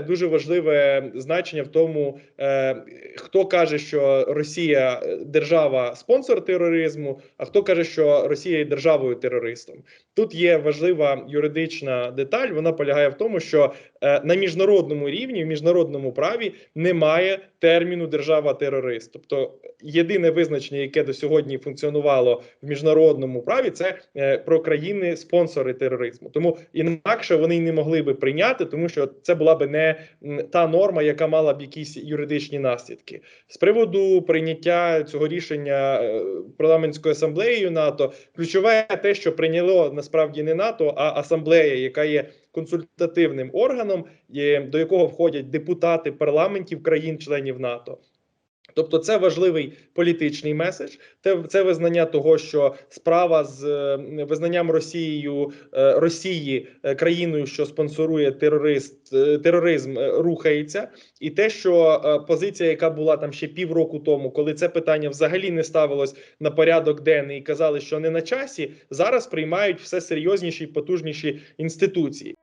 дуже важливе значення в тому, е, хто каже, що Росія е, держава спонсор тероризму, а хто каже, що Росія є державою терористом. Тут є важлива юридична деталь. Вона полягає в тому, що е, на міжнародному рівні, в міжнародному праві немає терміну держава-терорист. Тобто єдине визначення, яке до сьогодні функціонувало в міжнародному праві, це про країни-спонсори тероризму. Тому інакше вони не могли би прийняти, тому що це була би не та норма, яка мала б якісь юридичні наслідки. З приводу прийняття цього рішення е, парламентською асамблеєю НАТО, ключове те, що прийняло насправді не НАТО, а асамблея, яка є консультативним органом, до якого входять депутати парламентів країн-членів НАТО. Тобто це важливий політичний меседж. Це, визнання того, що справа з е, визнанням Росією е, Росії е, країною, що спонсорує терорист, тероризм, рухається, і те, що позиція, яка була там ще півроку тому, коли це питання взагалі не ставилось на порядок денний і казали, що не на часі, зараз приймають все серйозніші і потужніші інституції.